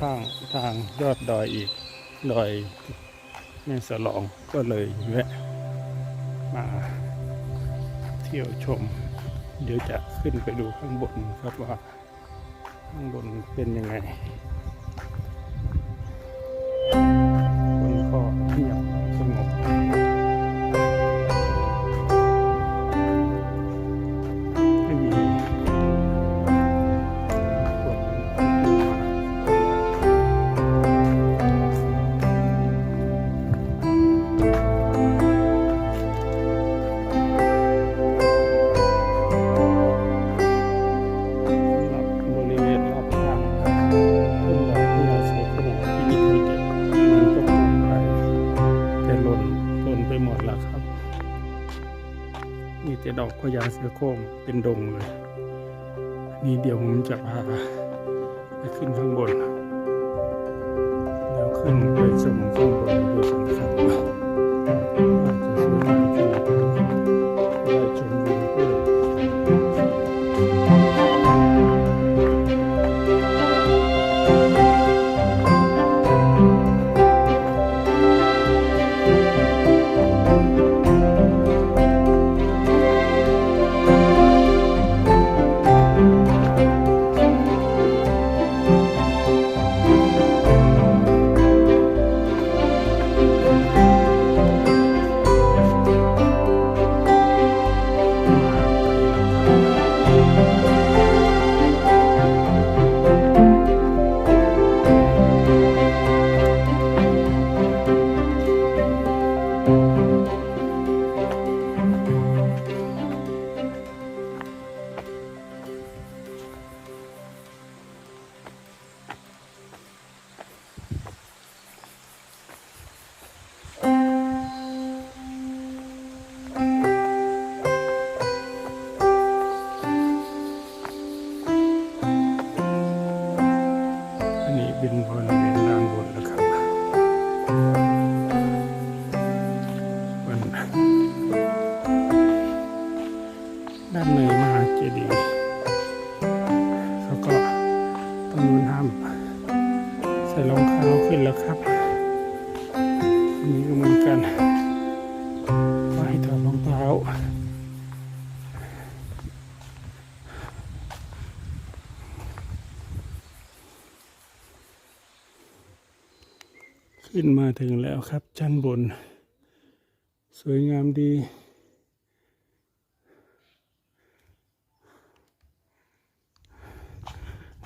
ทางทางยอดดอยอีก ดอยแม่สลองก็เลยแวะมาเที่ยวชม เดี๋ยวจะขึ้นไปดูข้างบนครับว่า ข้างบนเป็นยังไง ญาเสือโคร่งเป็นดงเลย นี่เดี๋ยวผมจะพาไปขึ้นข้างบน เดี๋ยวขึ้นไปชมข้างบนดู ขึ้นมาถึงแล้วครับชั้นบน สวยงามดี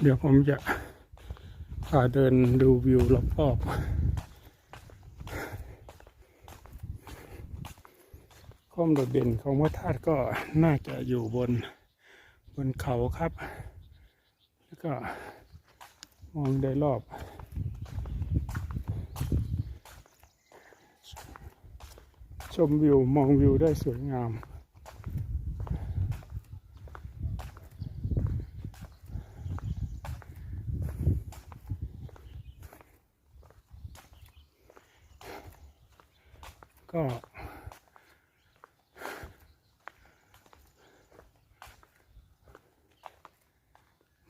เดี๋ยวผมจะพาเดินดูวิวรอบๆความโดดเด่นของพระธาตุก็น่าจะอยู่บนบนเขาครับ แล้วก็มองได้รอบ ชมวิว มองวิวได้สวยงามก็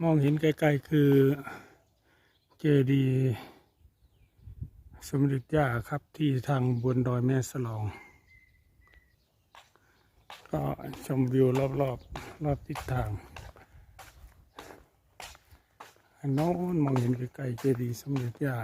มองเห็นไกลๆคือเจดี สมเด็จย่าครับที่ทางบนดอยแม่สลอง ชมวิวรอบๆรอบรอบทิศทางอันโน้นมองเห็นไกลๆเจดีย์สมเด็จย่า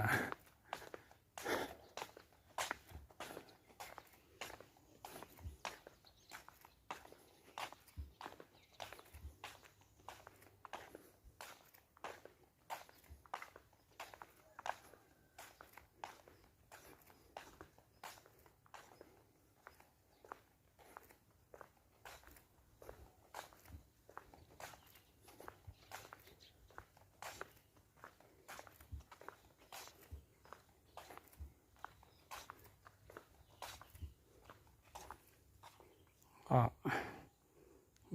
ก็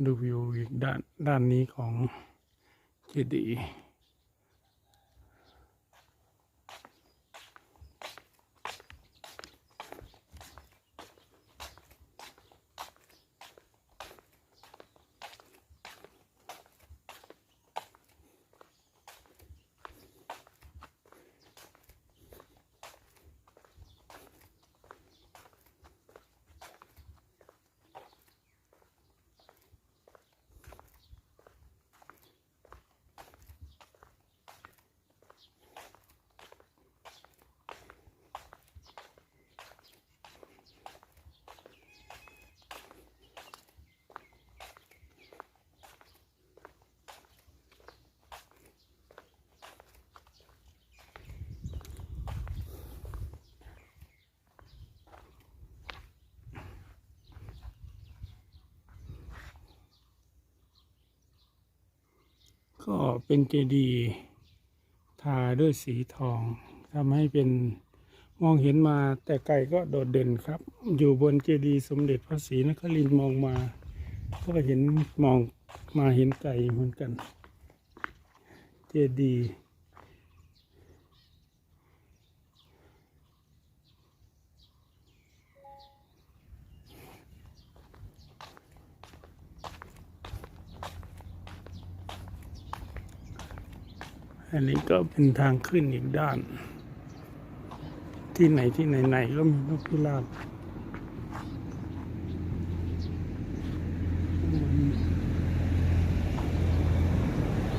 ดูวิวอีกด้านด้านนี้ของเจดีย์ ก็เป็นเจดีย์ทาด้วยสีทองทำให้เป็นมองเห็นมาแต่ไกลก็โดดเด่นครับ อยู่บนเจดีย์สมเด็จพระศรีนครินทร์มองมา ก็เห็นมองมาเห็นไกลเหมือนกัน เจดีย์ อันนี้ก็เป็นทางขึ้นอีกด้าน ที่ไหนที่ไหนๆก็มีนกพิราบ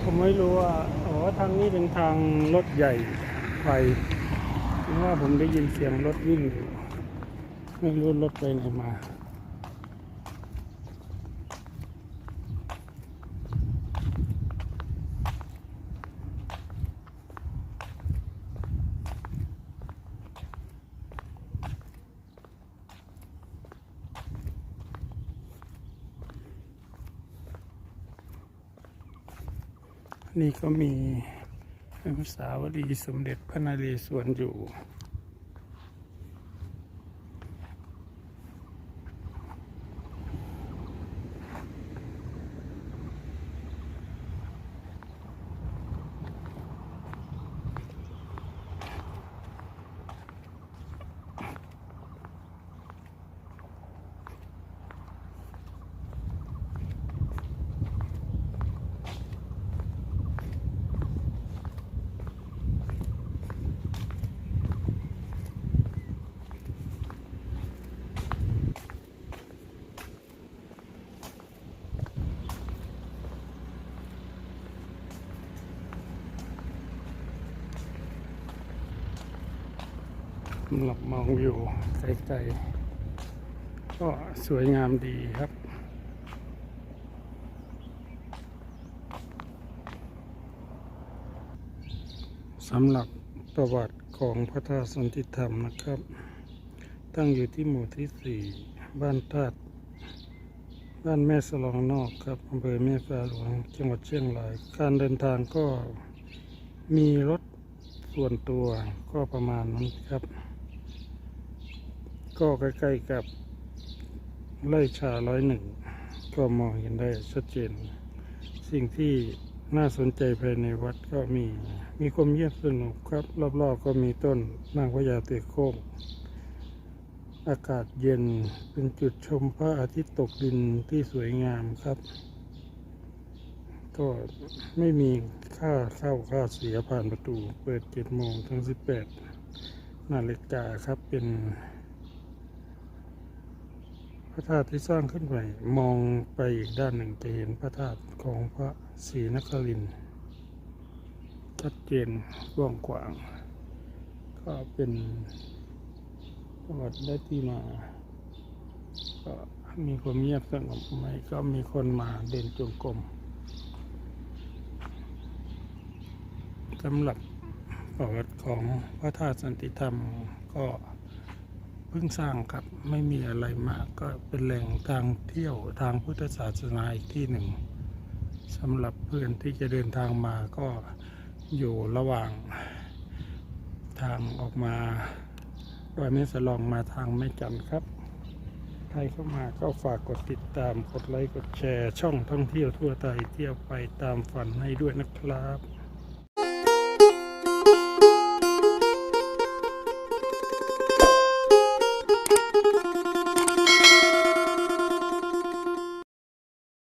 ผมไม่รู้ว่าอ๋อทางนี้เป็นทางรถใหญ่ไปเพราะว่าผมได้ยินเสียงรถวิ่งอยู่ไม่รู้รถไปไหนมา นี่ก็มีอนุสาวรีย์สมเด็จพระนเรศวรอยู่ สำหรับมองวิวไกลๆก็สวยงามดีครับ สำหรับประวัติของพระธาตุสันติธรรมนะครับ ตั้งอยู่ที่หมู่ที่สี่บ้านธาตุบ้านแม่สลองนอกครับอำเภอแม่ฟ้าหลวงจังหวัดเชียงราย การเดินทางก็มีรถส่วนตัวก็ประมาณนั้นครับ ก็ใกล้ๆกับไร่ชาร้อยหนึ่งก็มองเห็นได้ชัดเจน สิ่งที่น่าสนใจภายในวัดก็มี มีความเงียบสงบครับ รอบๆก็มีต้นนางพญาเตโค้งอากาศเย็นเป็นจุดชมพระอาทิตย์ตกดินที่สวยงามครับ ก็ไม่มีค่าเข้าค่าเสียผ่านประตู เปิดเจ็ดโมงถึงสิบแปดนาฬิกาครับเป็น ระธาตุที่สร้างขึ้นใหม่มองไปอีกด้านหนึ่งจะเห็นพระธาตุของพระศรีนครินทร์ชัดเจนกว้างขวาง ก็เป็นประวัติได้ที่มา ก็มีความเงียบสงบไหมก็มีคนมาเดินจงกรมสำหรับประวัติของพระธาตุสันติธรรมก็ พิ่งสร้างครับไม่มีอะไรมากก็เป็นแหล่งทางเที่ยวทางพุทธศาสนาอีกที่หนึ่งสำหรับเพื่อนที่จะเดินทางมาก็อยู่ระหว่างทางออกมาดอยแม่สลองมาทางแม่จันครับทรเข้ามาก็ฝากกดติดตามกดไลค์กดแชร์ ช่องท่องเที่ยวทั่วไทยเที่ยวไปตามฝันให้ด้วยนะครับ